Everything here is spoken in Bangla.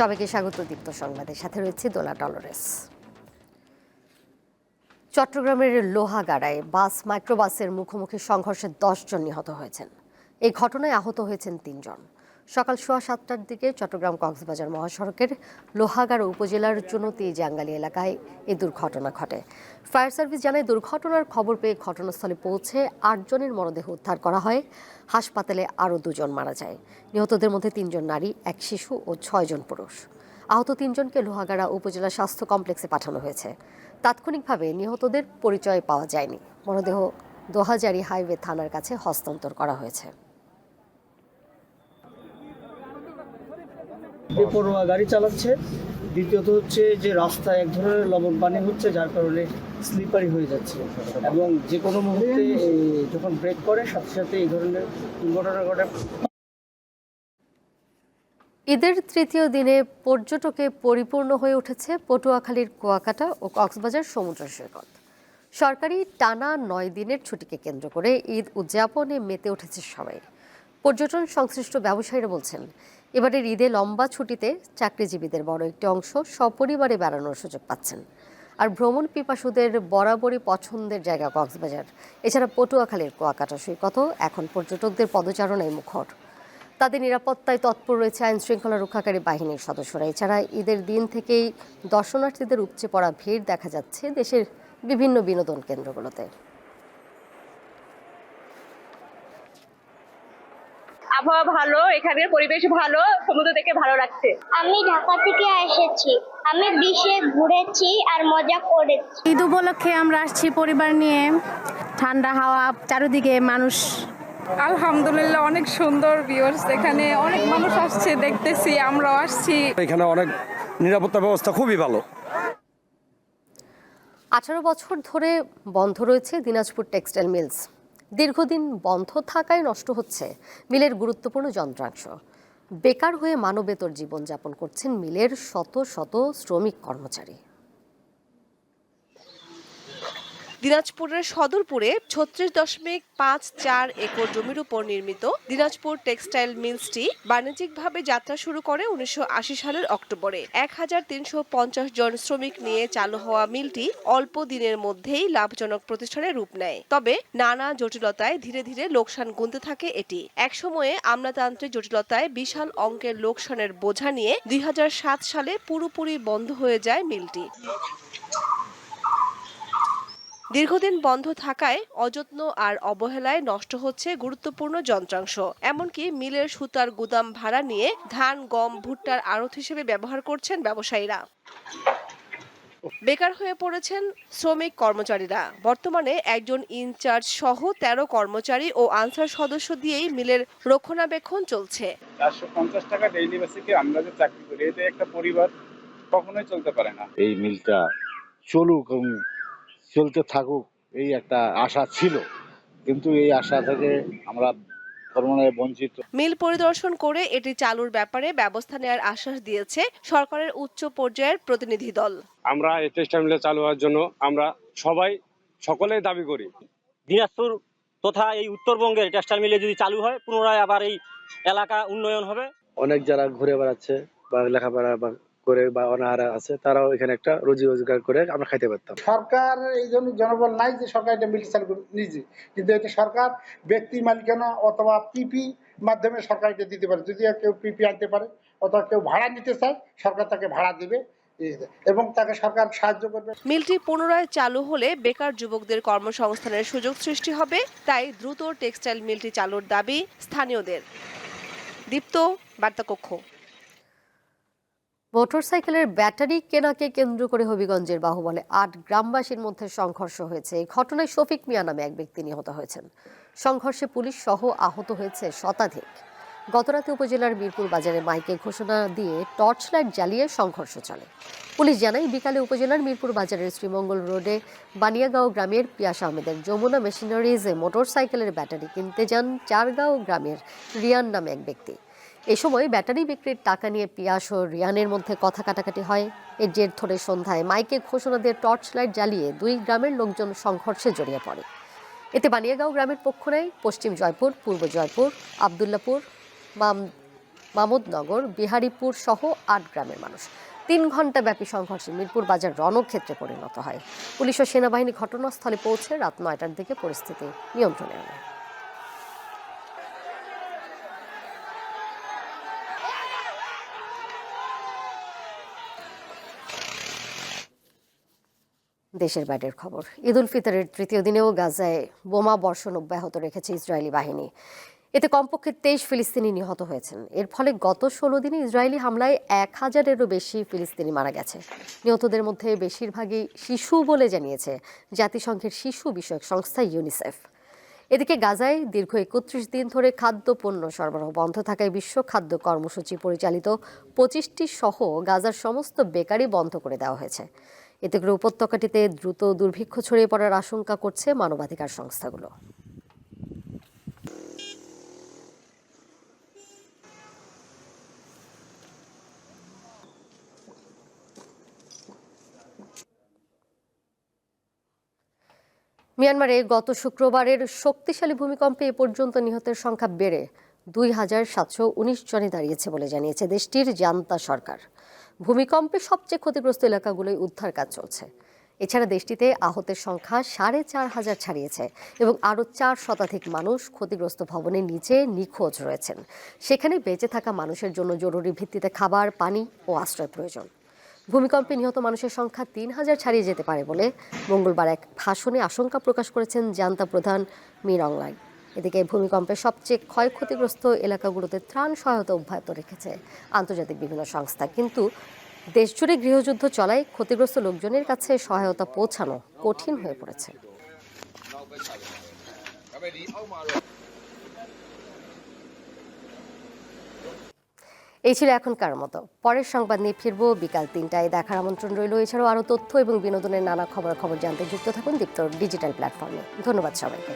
সবাইকে স্বাগত দীপ্ত সংবাদের সাথে রয়েছে দোলা টলরেস। চট্টগ্রামের লোহাগাড়ায় বাস, মাইক্রোবাসের মুখোমুখি সংঘর্ষে জন নিহত হয়েছেন। এই ঘটনায় আহত হয়েছেন তিনজন। সকাল সোয়া সাতটার দিকে চট্টগ্রাম কক্সবাজার মহাসড়কের লোহাগাড়া উপজেলার চুনতি জাঙ্গালি এলাকায় এই দুর্ঘটনা ঘটে। ফায়ার সার্ভিস জানায়, দুর্ঘটনার খবর পেয়ে ঘটনাস্থলে পৌঁছে আটজনের মরদেহ উদ্ধার করা হয়। হাসপাতালে আরও দুজন মারা যায়। নিহতদের মধ্যে তিনজন নারী, এক শিশু ও ছয়জন পুরুষ। আহত তিনজনকে লোহাগাড়া উপজেলা স্বাস্থ্য কমপ্লেক্সে পাঠানো হয়েছে। তাৎক্ষণিকভাবে নিহতদের পরিচয় পাওয়া যায়নি। মরদেহ দোহাজারি হাইওয়ে থানার কাছে হস্তান্তর করা হয়েছে। বেপরোয়া গাড়ি চালাচ্ছে, দ্বিতীয়ত হচ্ছে যে রাস্তায় এক ধরনের লবণ পানি হচ্ছে, যার কারণে স্লিপারি হয়ে যাচ্ছে। এবং যে কোনো মুহূর্তে যখন ব্রেক করে সাথে সাথে এই ধরনের দুর্ঘটনা ঘটে। ঈদের তৃতীয় দিনে পর্যটকে পরিপূর্ণ হয়ে উঠেছে পটুয়াখালীর কুয়াকাটা ও কক্সবাজার সমুদ্র সৈকত। সরকারি টানা নয় দিনের ছুটিকে কেন্দ্র করে ঈদ উদযাপনে মেতে উঠেছে সবাই। পর্যটন সংশ্লিষ্ট ব্যবসায়ীরা বলছেন এবারের ঈদে লম্বা ছুটিতে চাকরিজীবীদের বড় একটি অংশ সপরিবারে বেড়ানোর সুযোগ পাচ্ছেন। আর ভ্রমণ পিপাসুদের বরাবরই পছন্দের জায়গা কক্সবাজার। এছাড়া পটুয়াখালীর কুয়াকাটা সৈকতও এখন পর্যটকদের পদচারণায় মুখর। তাদের নিরাপত্তায় তৎপর রয়েছে আইন শৃঙ্খলা রক্ষাকারী বাহিনীর সদস্যরা। এছাড়া ঈদের দিন থেকেই দর্শনার্থীদের উপচে পড়া ভিড় দেখা যাচ্ছে দেশের বিভিন্ন বিনোদন কেন্দ্রগুলোতে। আবহাওয়া ভালো এখানের পরিবেশ ভালো সমুদ্র দেখে ভালো লাগছে। আমি ঢাকা থেকে এসেছি। আমি বিশে ঘুরেছি আর মজা করেছি। ঈদ উপলক্ষে আমরা আসছি পরিবার নিয়ে। ঠান্ডা হাওয়া চারিদিকে মানুষ। আলহামদুলিল্লাহ অনেক সুন্দর ভিউয়ার্স এখানে। অনেক মানুষ আসছে দেখতেছি আমরাও আসছি। এখানে অনেক নিরাপত্তা ব্যবস্থা খুবই ভালো। আঠারো বছর ধরে বন্ধ রয়েছে দিনাজপুর টেক্সটাইল মিলস। দীর্ঘদিন বন্ধ থাকায় নষ্ট হচ্ছে মিলের গুরুত্বপূর্ণ যন্ত্রাংশ। বেকার হয়ে মানবেতর জীবনযাপন করছেন মিলের শত শত শ্রমিক কর্মচারী। দিনাজপুরের সদরপুরে ছত্রিশ দশমিক পাঁচ চার একর জমির উপর নির্মিত দিনাজপুর টেক্সটাইল মিলসটি বাণিজ্যিকভাবে যাত্রা শুরু করে উনিশশো আশি সালের অক্টোবরে। এক হাজার তিনশো পঞ্চাশ জন শ্রমিক নিয়ে চালু হওয়া মিলটি অল্প দিনের মধ্যেই লাভজনক প্রতিষ্ঠানে রূপ নেয়। তবে নানা জটিলতায় ধীরে ধীরে লোকসান গুনতে থাকে এটি। একসময়ে আমলাতান্ত্রিক জটিলতায় বিশাল অঙ্কের লোকসানের বোঝা নিয়ে দুই হাজার সাত সালে পুরোপুরি বন্ধ হয়ে যায় মিলটি। দীর্ঘদিন বন্ধ থাকায় অযত্ন আর অবহেলায় নষ্ট হচ্ছে গুরুত্বপূর্ণ যন্ত্রাংশ। এমনকি মিলের সুতার গুদাম ভাড়া নিয়ে ধান গম ভুট্টার আড়ত হিসেবে ব্যবহার করছেন ব্যবসায়ীরা। বেকার হয়ে পড়েছেন শ্রমিক কর্মচারীরা। বর্তমানে একজন ইনচার্জ সহ তেরো কর্মচারী ও আনসার সদস্য দিয়েই মিলের রক্ষণাবেক্ষণ চলছে। চারশো পঞ্চাশ টাকা ডেইলি বেসিকে আমরা যে চাকরি করি এতে একটা পরিবার কখনোই চলতে পারে না। এই মিলটা চলুক চলতে থাকুক এই একটা আশা ছিল। কিন্তু এই আশা থেকে আমরা বঞ্চিত। মিল পরিদর্শন করে এটি চালুর ব্যাপারে ব্যবস্থা নেওয়ার আশ্বাস দিয়েছে সরকারের উচ্চ পর্যায়ের প্রতিনিধি দল। আমরা এই টেক্সটাইল মিলে চালু হওয়ার জন্য আমরা সবাই সকলেই দাবি করি। দিনাজপুর তথা এই উত্তরবঙ্গের টেক্সটাইল মিলে যদি চালু হয় পুনরায় আবার এই এলাকা উন্নয়ন হবে। অনেক যারা ঘুরে বেড়াচ্ছে বা লেখাপড়া বা করে বা অনাহারা আছে তারাও এখানে একটা রুজি রোজগার করে আমরা খাইতে পারতাম। সরকার এই জন্য জনবল নাই যে সরকার এটা মিল চালু নিজে। কিন্তু এটা সরকার ব্যক্তি মালিকানা অথবা পিপি মাধ্যমে সরকার এটা দিতে পারে। যদি কেউ পিপি আনতে পারে অথবা কেউ ভাড়া নিতে চায় সরকার তাকে ভাড়া দিবে। এবং তাকে সরকার সাহায্য করবে। মিলটি পুনরায় চালু হলে বেকার যুবকদের কর্মসংস্থানের সুযোগ সৃষ্টি হবে তাই দ্রুত টেক্সটাইল মিলটি চালুর দাবি স্থানীয়দের। দীপ্ত বার্তাকক্ষ। মোটরসাইকেলের ব্যাটারি কেনাকে কেন্দ্র করে হবিগঞ্জের বাহুবলে আট গ্রামবাসীর মধ্যে সংঘর্ষ হয়েছে। এই ঘটনায় শফিক মিয়া নামে এক ব্যক্তি নিহত হয়েছেন। সংঘর্ষে পুলিশ সহ আহত হয়েছে শতাধিক। গতরাতে উপজেলার মিরপুর বাজারে মাইকে ঘোষণা দিয়ে টর্চ লাইট জ্বালিয়ে সংঘর্ষ চলে। পুলিশ জানায়, বিকালে উপজেলার মিরপুর বাজারের শ্রীমঙ্গল রোডে বানিয়াগাঁও গ্রামের পিয়াস আহমেদের যমুনা মেশিনারিজে মোটরসাইকেলের ব্যাটারি কিনতে যান চারগাঁও গ্রামের রিয়ান নামে এক ব্যক্তি। এ সময় ব্যাটারি বিক্রির টাকা নিয়ে পিয়াস ও রিয়ানের মধ্যে কথা কাটাকাটি হয়। এর জের ধরে সন্ধ্যায় মাইকে ঘোষণা দিয়ে টর্চ লাইট জ্বালিয়ে দুই গ্রামের লোকজন সংঘর্ষে জড়িয়ে পড়ে। এতে বানিয়াগাঁও গ্রামের পক্ষ নেয় পশ্চিম জয়পুর, পূর্ব জয়পুর, আবদুল্লাপুর, মাম, মামুদনগর, বিহারীপুর সহ আট গ্রামের মানুষ। তিন ঘণ্টা ব্যাপী সংঘর্ষে মিরপুর বাজার রণক্ষেত্রে পরিণত হয়। পুলিশ ও সেনাবাহিনী ঘটনাস্থলে পৌঁছে রাত নয়টার দিকে পরিস্থিতি নিয়ন্ত্রণে আনে। দেশের বাইরের খবর। ঈদ উল ফিতরের তৃতীয় দিনেও গাজায় বোমা বর্ষণ অব্যাহত রেখেছে ইসরায়েলি বাহিনী। এতে কমপক্ষে তেইশ ফিলিস্তিনি নিহত হয়েছেন। এর ফলে গত ষোলো দিনে ইসরায়েলি হামলায় এক হাজারেরও বেশি ফিলিস্তিনি মারা গেছে। নিহতদের মধ্যে বেশিরভাগই শিশু বলে জানিয়েছে জাতিসংঘের শিশু বিষয়ক সংস্থা ইউনিসেফ। এদিকে গাজায় দীর্ঘ একত্রিশ দিন ধরে খাদ্য পণ্য সরবরাহ বন্ধ থাকায় বিশ্ব খাদ্য কর্মসূচি পরিচালিত পঁচিশটি সহ গাজার সমস্ত বেকারি বন্ধ করে দেওয়া হয়েছে। এতে করে উপত্যকাটিতে দ্রুত দুর্ভিক্ষ ছড়িয়ে পড়ার আশঙ্কা করছে মানবাধিকার সংস্থাগুলো। মিয়ানমারে গত শুক্রবারের শক্তিশালী ভূমিকম্পে এ পর্যন্ত নিহতের সংখ্যা বেড়ে দুই হাজার সাতশো উনিশ জনে দাঁড়িয়েছে বলে জানিয়েছে দেশটির জান্তা সরকার। ভূমিকম্পে সবচেয়ে ক্ষতিগ্রস্ত এলাকাগুলোই উদ্ধার কাজ চলছে। এছাড়া দেশটিতে আহতের সংখ্যা সাড়ে চার হাজার ছাড়িয়েছে এবং আরও চার শতাধিক মানুষ ক্ষতিগ্রস্ত ভবনের নিচে নিখোঁজ রয়েছেন। সেখানে বেঁচে থাকা মানুষের জন্য জরুরি ভিত্তিতে খাবার, পানি ও আশ্রয় প্রয়োজন। ভূমিকম্পে নিহত মানুষের সংখ্যা তিন হাজার ছাড়িয়ে যেতে পারে বলে মঙ্গলবার এক ভাষণে আশঙ্কা প্রকাশ করেছেন জান্তা প্রধান মির এদিকে ভূমিকম্পে সবচেয়ে ক্ষয়ক্ষতিগ্রস্ত এলাকাগুলোতে ত্রাণ সহায়তা অব্যাহত রেখেছে আন্তর্জাতিক বিভিন্ন সংস্থা। কিন্তু দেশজুড়ে গৃহযুদ্ধ চলায় ক্ষতিগ্রস্ত লোকজনের কাছে সহায়তা পৌঁছানো কঠিন হয়ে পড়েছে। এই ছিল এখনকার মতো। পরের সংবাদ নিয়ে ফিরবো বিকাল তিনটায়। দেখার আমন্ত্রণ রইল। এছাড়াও আরও তথ্য এবং বিনোদনের নানা খবর খবর জানতে যুক্ত থাকুন দীপ্ত ডিজিটাল প্ল্যাটফর্মে। ধন্যবাদ সবাইকে।